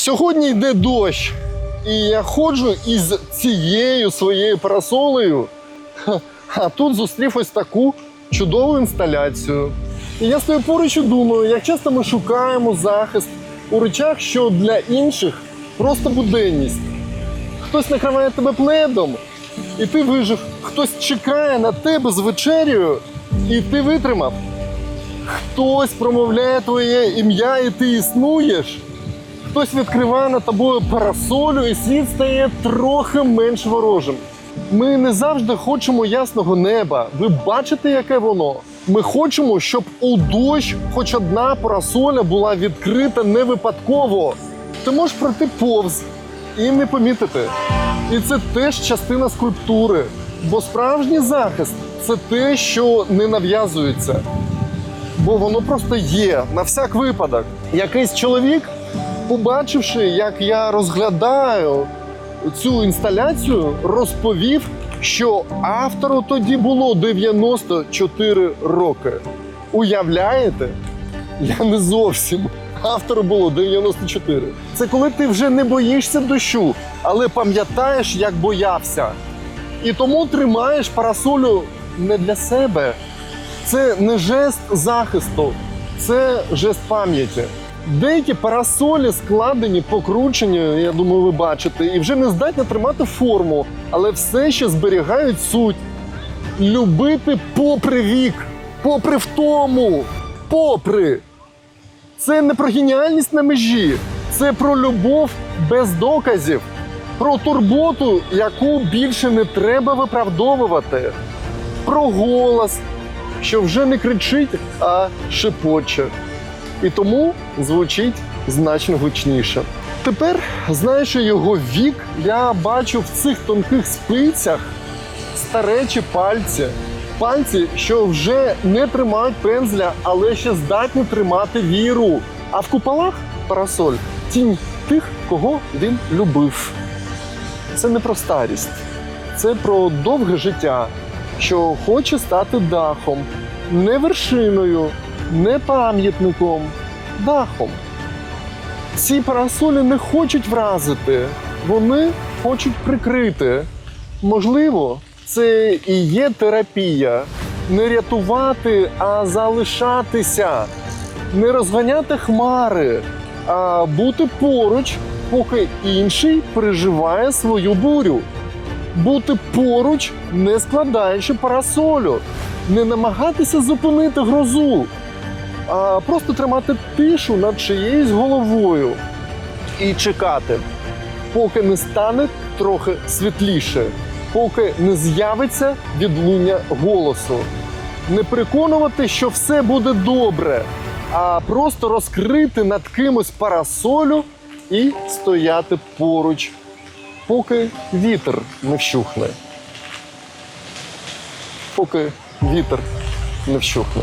Сьогодні йде дощ, і я ходжу із цією своєю парасолею. А тут зустрів ось таку чудову інсталяцію. І я стою поруч і думаю, як часто ми шукаємо захист у речах, що для інших просто буденність. Хтось накриває тебе пледом, і ти вижив. Хтось чекає на тебе з вечерю, і ти витримав. Хтось промовляє твоє ім'я, і ти існуєш. Хтось відкриває над тобою парасолю, і світ стає трохи менш ворожим. Ми не завжди хочемо ясного неба. Ви бачите, яке воно? Ми хочемо, щоб у дощ хоч одна парасоля була відкрита не випадково. Ти можеш пройти повз і не помітити. І це теж частина скульптури. Бо справжній захист це те, що не нав'язується бо воно просто є на всяк випадок. Якийсь чоловік, побачивши, як я розглядаю цю інсталяцію, розповів, що автору тоді було 94 роки. Уявляєте? Я не зовсім. Автору було 94. Це коли ти вже не боїшся дощу, але пам'ятаєш, як боявся. І тому тримаєш парасолю не для себе, це не жест захисту, це жест пам'яті. Деякі парасолі складені, покручені, я думаю, ви бачите, і вже не здатні тримати форму, але все ще зберігають суть. Любити попри вік, попри втому, попри. Це не про геніальність на межі, це про любов без доказів, про турботу, яку більше не треба виправдовувати, про голос, що вже не кричить, а шепоче. І тому звучить значно гучніше. Тепер, знаючи його вік, я бачу в цих тонких спицях старечі пальці. Пальці, що вже не тримають пензля, але ще здатні тримати віру. А в куполах парасоль тінь тих, кого він любив. Це не про старість, це про довге життя, що хоче стати дахом, не вершиною, не пам'ятником, дахом. Ці парасолі не хочуть вразити, вони хочуть прикрити. Можливо, це і є терапія. Не рятувати, а залишатися, не розганяти хмари, а бути поруч, поки інший переживає свою бурю бути поруч, не складаючи парасолю, не намагатися зупинити грозу, а просто тримати тишу над чиєюсь головою і чекати, поки не стане трохи світліше, поки не з'явиться відлуння голосу. Не переконувати, що все буде добре, а просто розкрити над кимось парасолю і стояти поруч поки вітер не вщухне. Поки вітер не вщухне.